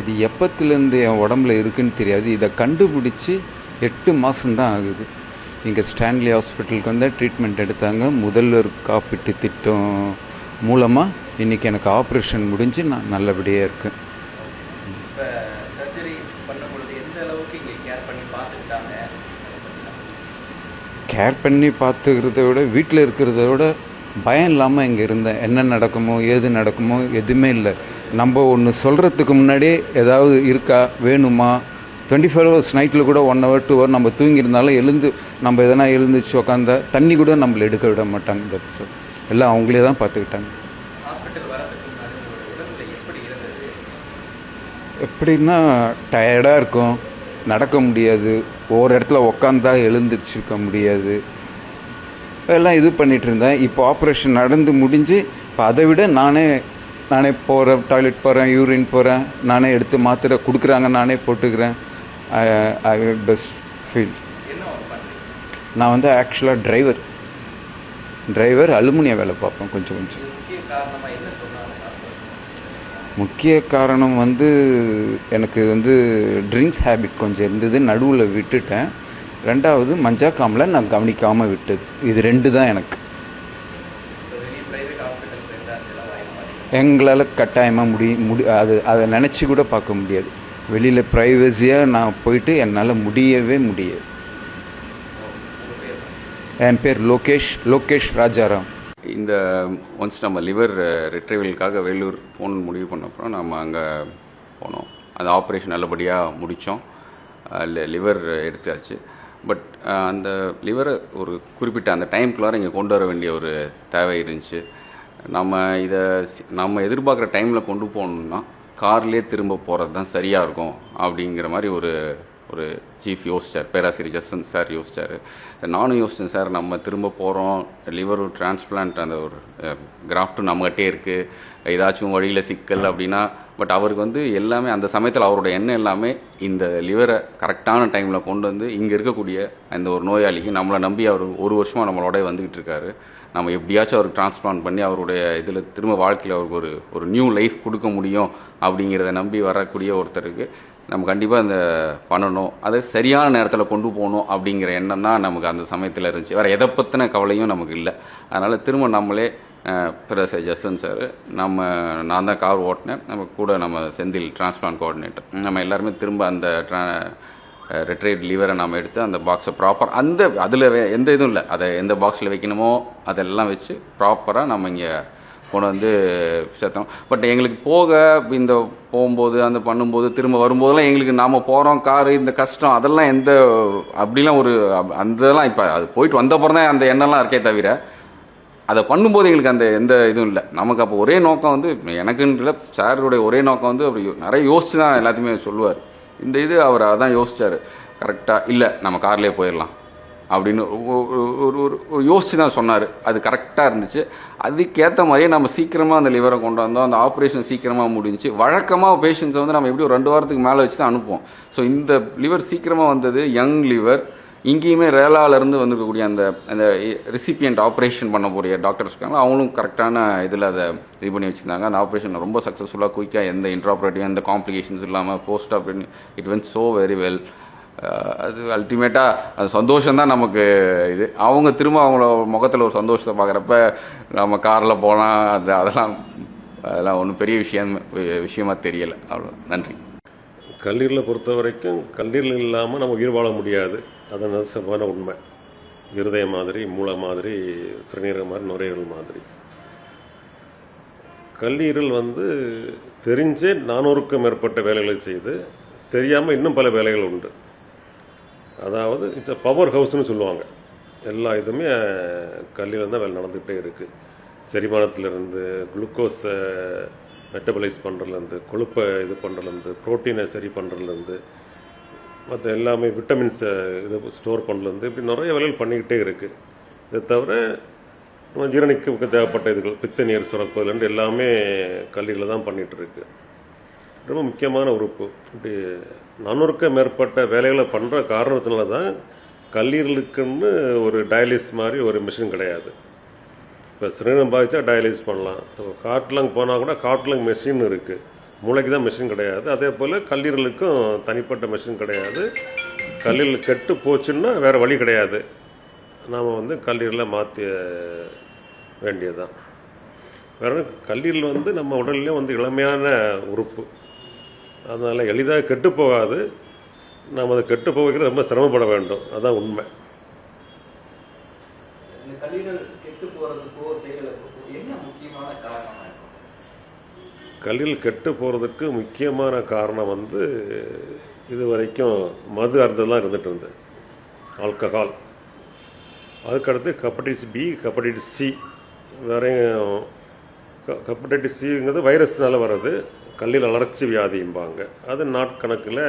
இது எப்பத்துலேருந்து என் உடம்புல இருக்குன்னு தெரியாது. இதை கண்டுபிடிச்சி எட்டு மாதம்தான் ஆகுது. இங்கே ஸ்டான்லி ஹாஸ்பிட்டலுக்கு வந்து ட்ரீட்மெண்ட் எடுத்தாங்க. முதல்வர் காப்பீட்டு திட்டம் மூலமாக இன்றைக்கி எனக்கு ஆப்ரேஷன் முடிஞ்சு நான் நல்லபடியாக இருக்கேன். கேர் பண்ணி பார்த்துக்கிறத விட வீட்டில் இருக்கிறத விட பயம் இல்லாமல் இங்கே இருந்தேன். என்ன நடக்குமோ ஏது நடக்குமோ எதுவுமே இல்லை. நம்ம ஒன்று சொல்கிறதுக்கு முன்னாடியே ஏதாவது இருக்கா வேணுமா? டுவெண்ட்டி ஃபோர் ஹவர்ஸ் நைட்டில் கூட ஒன் ஹவர் டூ ஹவர் நம்ம தூங்கியிருந்தாலும் எழுந்து நம்ம எதனா எழுந்துச்சு உட்காந்தா தண்ணி கூட நம்மளை எடுக்க விட மாட்டாங்க தட்ஸ் all. எல்லாம் அவங்களே தான் பார்த்துக்கிட்டாங்க எப்படின்னா டயர்டாக இருக்கும் நடக்க முடியாது ஒவ்வொரு இடத்துல உக்காந்தா எழுந்திரிச்சிருக்க முடியாது. எல்லாம் இது பண்ணிட்டு இருந்தேன். இப்போ ஆப்ரேஷன் நடந்து முடிஞ்சு இப்போ அதை விட நானே நானே போகிறேன் டாய்லெட் போகிறேன் யூரின் போகிறேன் நானே எடுத்து மாத்திரை கொடுக்குறாங்க நானே போட்டுக்கிறேன். ஐ பெஸ்ட் ஃபீல் நான் வந்து ஆக்சுவலாக டிரைவர் டிரைவர் அலுமினிய வேலை பார்ப்பேன் கொஞ்சம் கொஞ்சம். முக்கிய முக்கிய காரணம் வந்து எனக்கு வந்து ட்ரிங்க்ஸ் ஹேபிட் கொஞ்சம் இருந்தது நடுவில் விட்டுட்டேன். ரெண்டாவது மஞ்சா காமில் நான் கவனிக்காமல் விட்டது. இது ரெண்டு தான் எனக்கு. எங்களால் கட்டாயமாக முடி முடி அது அதை நினச்சி கூட பார்க்க முடியாது. வெளியில் ப்ரைவசியாக நான் போயிட்டு என்னால் முடியவே முடியாது. என் பேர் லோகேஷ் லோகேஷ் ராஜாராம். இந்த ஒன்ஸ் நம்ம லிவர் ரிட்ரைவலுக்காக uh, வேலூர் போகணுன்னு முடிவு பண்ணப்புறம் நம்ம அங்கே போனோம். அந்த ஆப்ரேஷன் நல்லபடியாக முடித்தோம் லிவர் எடுத்தாச்சு. பட் அந்த லிவரை ஒரு குறிப்பிட்ட அந்த டைம்குள்ளார இங்கே கொண்டு வர வேண்டிய ஒரு தேவை இருந்துச்சு. நம்ம இதை நம்ம எதிர்பார்க்குற டைமில் கொண்டு போகணுன்னா கார்லேயே திரும்ப போகிறது தான் சரியாக இருக்கும் அப்படிங்கிற மாதிரி ஒரு ஒரு சீஃப் யோசிச்சார் பேராசிரியர் ஜஸ்வந்த் சார் யோசிச்சார். நானும் யோசித்தேன் சார் நம்ம திரும்ப போகிறோம் லிவர் டிரான்ஸ்பிளான்ட் அந்த ஒரு கிராஃப்ட்டும் நம்மகிட்டே இருக்குது ஏதாச்சும் வழியில் சிக்கல் அப்படின்னா பட் அவருக்கு வந்து எல்லாமே அந்த சமயத்தில் அவரோட எண்ணம் எல்லாமே இந்த லிவரை கரெக்டான டைமில் கொண்டு வந்து இங்கே இருக்கக்கூடிய அந்த ஒரு நோயாளிக்கு நம்மளை நம்பி அவர் ஒரு வருஷமாக நம்மளோட வந்துக்கிட்டு இருக்காரு. நம்ம எப்படியாச்சும் அவருக்கு டிரான்ஸ்பிளான்ட் பண்ணி அவருடைய இதில் திரும்ப வாழ்க்கையில் அவருக்கு ஒரு ஒரு நியூ லைஃப் கொடுக்க முடியும் அப்படிங்கிறத நம்பி வரக்கூடிய ஒருத்தருக்கு நம்ம கண்டிப்பாக இந்த பண்ணணும். அதை சரியான நேரத்தில் கொண்டு போகணும் அப்படிங்கிற எண்ணம் தான் நமக்கு அந்த சமயத்தில் இருந்துச்சு. வேறு எதை பற்றின கவலையும் நமக்கு இல்லை. அதனால் திரும்ப நம்மளே பிறகு ஜஸ்வந்த் சார் நம்ம நான் தான் கார் ஓட்டினேன். நம்ம கூட நம்ம செந்தில் டிரான்ஸ்பிளான் கோஆர்டினேட்டர் நம்ம எல்லாருமே திரும்ப அந்த ட்ரா ரெட்ரைட் லீவரை நம்ம எடுத்து அந்த பாக்ஸை ப்ராப்பர் அந்த அதில் எந்த இதுவும் இல்லை. அதை எந்த பாக்ஸில் வைக்கணுமோ அதெல்லாம் வச்சு ப்ராப்பராக நம்ம இங்கே கொண்டு வந்து சேர்த்தோம். பட் எங்களுக்கு போக இந்த போகும்போது அந்த பண்ணும்போது திரும்ப வரும்போதெல்லாம் எங்களுக்கு நாம் போகிறோம் காரு இந்த கஷ்டம் அதெல்லாம் எந்த அப்படிலாம் ஒரு அப்- அந்த இப்போ அது போயிட்டு வந்த அப்புறம் தான் அந்த எண்ணம்லாம் இருக்கே தவிர அதை பண்ணும்போது எங்களுக்கு அந்த எந்த இதுவும் இல்லை. நமக்கு அப்போ ஒரே நோக்கம் வந்து எனக்குன்னு இல்லை சாருடைய ஒரே நோக்கம் வந்து அப்படி நிறைய யோசிச்சு தான் எல்லாத்தையுமே சொல்லுவார். இந்த இது அவர் அதான் யோசிச்சார். கரெக்டாக இல்லை நம்ம கார்லேயே போயிடலாம். அப்படின்னு ஒரு ஒரு யோசித்து யோசிச்சு தான் சொன்னார். அது கரெக்டாக இருந்துச்சு. அதுக்கேற்ற மாதிரியே நம்ம சீக்கிரமாக அந்த லிவரை கொண்டு வந்தோம். அந்த ஆப்ரேஷன் சீக்கிரமாக முடிஞ்சு வழக்கமாக பேஷண்ட்ஸை வந்து நம்ம எப்படி ஒரு ரெண்டு வாரத்துக்கு மேலே வச்சு தான் அனுப்புவோம். ஸோ இந்த லிவர் சீக்கிரமாக வந்தது யங் லிவர் இங்கேயுமே ரேலாலேருந்து வந்திருக்கக்கூடிய அந்த அந்த ரிசிபியன்ட் ஆப்ரேஷன் பண்ண போகிற டாக்டர்ஸ் இருக்காங்க. அவங்களும் கரெக்டான இதில் அதை இது பண்ணி வச்சுருந்தாங்க. அந்த ஆப்ரேஷன் ரொம்ப சக்ஸஸ்ஃபுல்லாக குயிக்காக எந்த இன்ட்ராப்ரேட்டிவ் எந்த காம்ப்ளிகேஷன்ஸ் இல்லாமல் post operative it went so very well அது அல்டிமேட்டாக அது சந்தோஷம்தான் நமக்கு இது. அவங்க திரும்ப அவங்கள முகத்தில் ஒரு சந்தோஷத்தை பார்க்குறப்ப நம்ம காரில் போனால் அது அதெல்லாம் அதெல்லாம் ஒன்றும் பெரிய விஷயம் விஷயமா தெரியலை. அவ்வளோ நன்றி. கல்லீரில் பொறுத்த வரைக்கும் கல்லீரல் இல்லாமல் நம்ம உயிர் வாழ முடியாது. அது நெசமான உண்மை. இருதய மாதிரி மூளை மாதிரி சிறுநீரக மாதிரி நுரையீரல் மாதிரி. கல்லீரல் வந்து தெரிஞ்சே நானூறுக்கும் மேற்பட்ட வேலைகளை செய்து தெரியாமல் இன்னும் பல வேலைகள் உண்டு. அதாவது இட்ஸ் பவர் ஹவுஸ்னு சொல்லுவாங்க. எல்லா இதுவுமே கல்லில் தான் வேலை நடந்துகிட்டே இருக்குது செரிமானத்திலிருந்து குளுக்கோஸை மெட்டபலைஸ் பண்ணுறதுலேருந்து கொழுப்பை இது பண்ணுறதுலேருந்து ப்ரோட்டீனை சரி பண்ணுறதுலேருந்து மற்ற எல்லாமே விட்டமின்ஸை இது ஸ்டோர் பண்ணுறதுலேருந்து இப்படி நிறைய வேலைகள் பண்ணிக்கிட்டே இருக்குது இதை தவிர நம்ம ஜீரணிக்க தேவைப்பட்ட இதுகள் பித்த நீர் சுரப்பதுலேருந்து எல்லாமே கல்லியில் தான் பண்ணிகிட்டு இருக்குது ரொம்ப முக்கியமான உறுப்பு. இப்படி நானூறுக்கும் மேற்பட்ட வேலைகளை பண்ணுற காரணத்தினால தான் கல்லீரலுக்குன்னு ஒரு டயாலிஸ் மாதிரி ஒரு மிஷின் கிடையாது. இப்போ சிறுநீரம் பாதிச்சா டயாலிஸ் பண்ணலாம். இப்போ காட்லங் போனால் கூட காட்லங் மெஷின் இருக்குது மூளைக்கு தான் மிஷின் கிடையாது. அதே போல் கல்லீரலுக்கும் தனிப்பட்ட மிஷின் கிடையாது. கல்லீரல் கெட்டு போச்சுன்னா வேறு வழி கிடையாது. நாம் வந்து கல்லீரலை மாற்ற வேண்டியதுதான். வேறு கல்லீரல் வந்து நம்ம உடல்லே வந்து இளமையான உறுப்பு. அதனால் எளிதாக கெட்டு போகாது நாம் அதை கெட்டு போகிறது ரொம்ப சிரமப்பட வேண்டும். அதான் உண்மை. இந்த கல்லீரல் கெட்டு போகிறதுக்கு முக்கியமான காரணம் வந்து இது வரைக்கும் மது அருந்தெல்லாம் இருந்துட்டு இருந்தது. ஆல்கஹால். அதுக்கடுத்து ஹெப்படைட்டிஸ் பி ஹெப்படைட்டிஸ் சி. வேறையும் ஹெப்படைட்டிஸ் சிங்கிறது வைரஸ்னால வர்றது. கல்லீரல் அலர்ச்சி வியாதிம்பாங்க அது நாட்கணக்கில்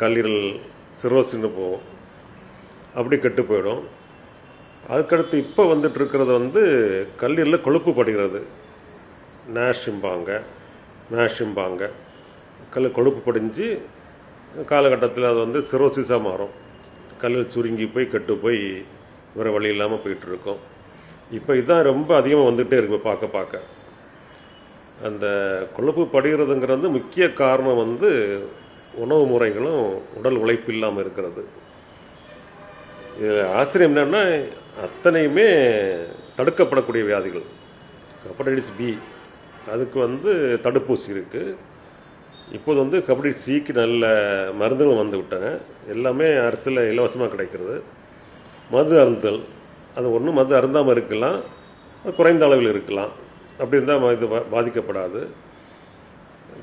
கல்லீரல் சிரோசின்னு போகும். அப்படி கெட்டு போயிடும். அதுக்கடுத்து இப்போ வந்துட்டு இருக்கிறது வந்து கல்லீரலில் கொழுப்பு படுகிறது. நேஷும்பாங்க மேஷும்பாங்க கல் கொழுப்பு படிஞ்சு காலகட்டத்தில் அது வந்து சிரோசிஸாக மாறும். கல்லில் சுருங்கி போய் கெட்டு போய் வேறு வழி இல்லாமல் போயிட்டுருக்கோம் இப்போ இதுதான் ரொம்ப அதிகமாக வந்துகிட்டே இருக்கு பார்க்க பார்க்க. அந்த கொழுப்பு படுகிறதுங்கிறது முக்கிய காரணம் வந்து உணவு முறைகளும் உடல் உழைப்பு இல்லாமல் இருக்கிறது. இது ஆச்சரியம் என்னென்னா அத்தனையுமே தடுக்கப்படக்கூடிய வியாதிகள். ஹெப்படைட்டிஸ் பி அதுக்கு வந்து தடுப்பூசி இருக்குது இப்போது வந்து கபடி சிக்கு நல்ல மருந்துகள் வந்து விட்டாங்க எல்லாமே அரசில் இலவசமாக கிடைக்கிறது. மது அருந்தல் அது ஒன்றும் மது அருந்தாமல் இருக்கலாம் அது குறைந்த அளவில் இருக்கலாம். அப்படி இருந்தால் இது பாதிக்கப்படாது.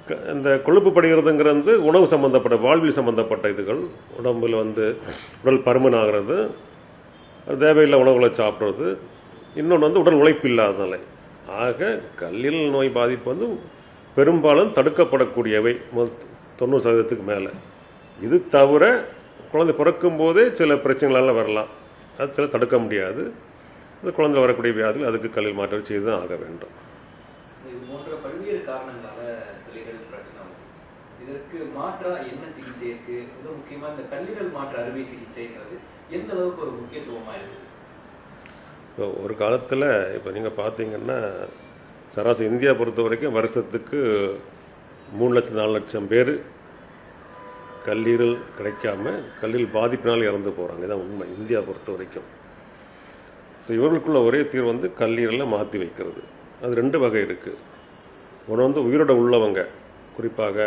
க- இந்த கொழுப்பு படுகிறதுங்கிறது வந்து உணவு சம்மந்தப்பட்ட வாழ்வில் சம்மந்தப்பட்ட இதுகள். உடம்பில் வந்து உடல் பருமன் ஆகிறது தேவையில்லை உணவுகளை சாப்பிட்றது. இன்னொன்று வந்து உடல் உழைப்பு இல்லாதனால ஆக கல்லீரல் நோய் பாதிப்பு வந்து பெரும்பாலும் தடுக்கப்படக்கூடியவை. தொண்ணூறு சதவீதத்துக்கு மேலே. இது தவிர குழந்தை பிறக்கும் போதே சில பிரச்சனைகளால் வரலாம். அது சில தடுக்க முடியாது. இந்த குழந்தை வரக்கூடிய வியாதிகள் அதுக்கு கல்லில் மாற்றம் செய்து தான் ஆக வேண்டும். இதற்கு மாற்றா என்ன சிகிச்சை இருக்கு? மிக முக்கியமா இந்த கல்லீரல் மாற்று அறுவை சிகிச்சைங்கிறது எந்த அளவுக்கு ஒரு முக்கியத்துவமா இருக்கு? இப்போ ஒரு காலத்தில் இப்போ நீங்கள் பார்த்தீங்கன்னா சராசரி இந்தியா பொறுத்த வரைக்கும் வருஷத்துக்கு மூணு லட்சம் நாலு லட்சம் பேர் கல்லீரல் கிடைக்காம கல்லீரல் பாதிப்பினால் இறந்து போகிறாங்க இதான் உண்மை இந்தியா பொறுத்த வரைக்கும். ஸோ இவர்களுக்குள்ள ஒரே தீர்வு வந்து கல்லீரலை மாற்றி வைக்கிறது. அது ரெண்டு வகை இருக்குது ஒன்று வந்து உயிரோட உள்ளவங்க குறிப்பாக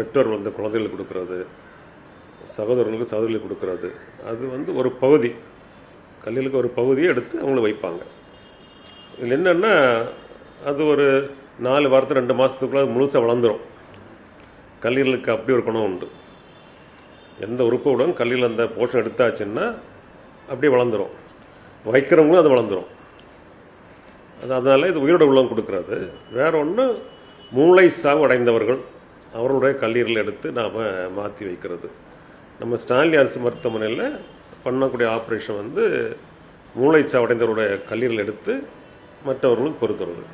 பெற்றோர் வந்து குழந்தைகளுக்கு கொடுக்கறது சகோதரர்களுக்கு சகோதரிகளுக்கு கொடுக்கறது அது வந்து ஒரு பகுதி. கல்லீரலுக்கு ஒரு பகுதியை எடுத்து அவங்கள வைப்பாங்க. இதில் என்னென்னா அது ஒரு நாலு வாரத்து ரெண்டு மாதத்துக்குள்ளே அது முழுசாக வளர்ந்துடும் கல்லீரலுக்கு அப்படி ஒரு குணம் உண்டு. எந்த உறுப்புடன் கல்லீரல் அந்த போஷன் எடுத்தாச்சுன்னா அப்படியே வளர்ந்துடும் வைக்கிறவங்களும் அது வளர்ந்துடும் அது அதனால இது உயிரோட உள்ளம் கொடுக்கறது. வேற ஒன்று மூளை சாவு அடைந்தவர்கள் அவர்களுடைய கல்லீரல் எடுத்து நாம் மாற்றி வைக்கிறது. நம்ம ஸ்டான்லி அரசு மருத்துவமனையில் பண்ணக்கூடிய ஆப்ரேஷன் வந்து மூளைச்சாவடைந்தவருடைய அடைந்தவருடைய கல்லீரல் எடுத்து மற்றவர்களுக்கு பொறுத்துறது.